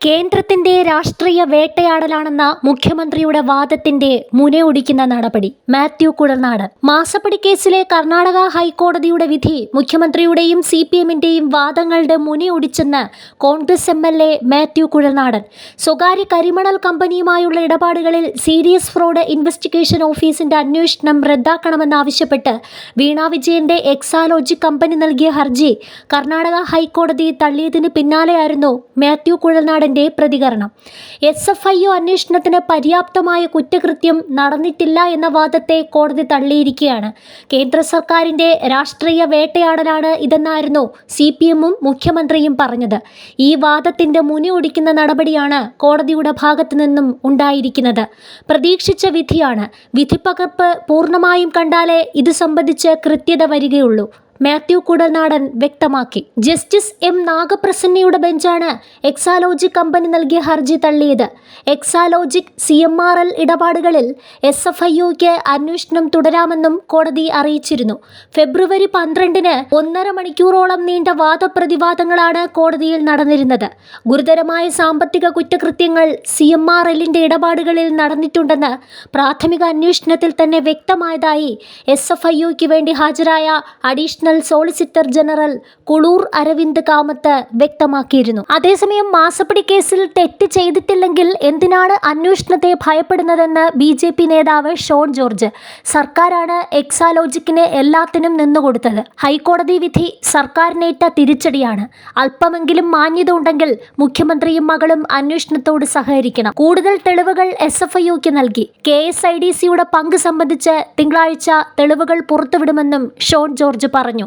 കേന്ദ്രത്തിന്റെ രാഷ്ട്രീയ വേട്ടയാടലാണെന്ന മുഖ്യമന്ത്രിയുടെ വാദത്തിന്റെ മുനയൊടിക്കുന്ന നടപടി. മാത്യു കുഴൽനാട് മാസപ്പടി കേസിലെ കർണാടക ഹൈക്കോടതിയുടെ വിധി മുഖ്യമന്ത്രിയുടെയും സി പി എമ്മിന്റെയും വാദങ്ങളുടെ മുനയൊടിച്ചെന്ന് Congress M L A Mathew Kuzhalnadan സ്വകാര്യ കരിമണൽ കമ്പനിയുമായുള്ള ഇടപാടുകളിൽ സീരിയസ് ഫ്രോഡ് ഇൻവെസ്റ്റിഗേഷൻ ഓഫീസിന്റെ അന്വേഷണം റദ്ദാക്കണമെന്നാവശ്യപ്പെട്ട് വീണ വിജയന്റെ എക്സാലോജി കമ്പനി നൽകിയ ഹർജി കർണാടക ഹൈക്കോടതി തള്ളിയതിന് പിന്നാലെയായിരുന്നു മാത്യു കുഴൽനാടന്റെ പ്രതികരണം. എസ് എഫ് ഐ ഒ അന്വേഷണത്തിന് പര്യാപ്തമായ കുറ്റകൃത്യം നടന്നിട്ടില്ല എന്ന വാദത്തെ കോടതി തള്ളിയിരിക്കുകയാണ്. കേന്ദ്ര സർക്കാരിന്റെ രാഷ്ട്രീയ വേട്ടയാടലാണ് ഇതെന്നായിരുന്നു സി പി എമ്മും മുഖ്യമന്ത്രിയും പറഞ്ഞത്. ഈ വാദത്തിന്റെ മുനയൊടിക്കുന്ന നടപടിയാണ് കോടതിയുടെ ഭാഗത്തു നിന്നും ഉണ്ടായിരിക്കുന്നത്. പ്രതീക്ഷിച്ച വിധിയാണ്. വിധിപ്പകർപ്പ് പൂർണമായും കണ്ടാലേ ഇത് സംബന്ധിച്ച് കൃത്യത വരികയുള്ളൂ. മാത്യു കുടനാടൻ വ്യക്തമാക്കി. ജസ്റ്റിസ് എം നാഗപ്രസന്നയുടെ ബെഞ്ചാണ് എക്സാലോജിക് കമ്പനി നൽകിയ ഹർജി തള്ളിയത്. Exalogic C M R L ഇടപാടുകളിൽ എസ് എഫ് ഐ ഒക്ക് അന്വേഷണം തുടരാമെന്നും കോടതി അറിയിച്ചിരുന്നു. ഫെബ്രുവരി പന്ത്രണ്ടിന് ഒന്നര മണിക്കൂറോളം നീണ്ട വാദപ്രതിവാദങ്ങളാണ് കോടതിയിൽ നടന്നിരുന്നത്. ഗുരുതരമായ സാമ്പത്തിക കുറ്റകൃത്യങ്ങൾ സി എം ആർ എല്ലിന്റെ ഇടപാടുകളിൽ നടന്നിട്ടുണ്ടെന്ന് പ്രാഥമിക അന്വേഷണത്തിൽ തന്നെ വ്യക്തമായതായി എസ് എഫ് ഐ ഒക്ക് വേണ്ടി ഹാജരായ additional solicitor general Kulur Aravind Kamath വ്യക്തമാക്കിയിരുന്നു. അതേസമയം മാസപ്പടി കേസിൽ തെറ്റ് ചെയ്തിട്ടില്ലെങ്കിൽ എന്തിനാണ് അന്വേഷണത്തെ ഭയപ്പെടുന്നതെന്ന് ബി ജെ പി നേതാവ് ഷോൺ ജോർജ്. സർക്കാരാണ് എക്സാലോജിക്കിന് എല്ലാത്തിനും നിന്നുകൊടുത്തത്. ഹൈക്കോടതി വിധി സർക്കാരിനേറ്റ തിരിച്ചടിയാണ്. അല്പമെങ്കിലും മാന്യത ഉണ്ടെങ്കിൽ മുഖ്യമന്ത്രിയും മകളും അന്വേഷണത്തോട് സഹകരിക്കണം. കൂടുതൽ തെളിവുകൾ എസ് എഫ് ഐക്ക് നൽകി. കെ എസ് ഐ ഡി സിയുടെ പങ്ക് സംബന്ധിച്ച് തിങ്കളാഴ്ച തെളിവുകൾ പുറത്തുവിടുമെന്നും ഷോൺ ജോർജ് പറഞ്ഞു.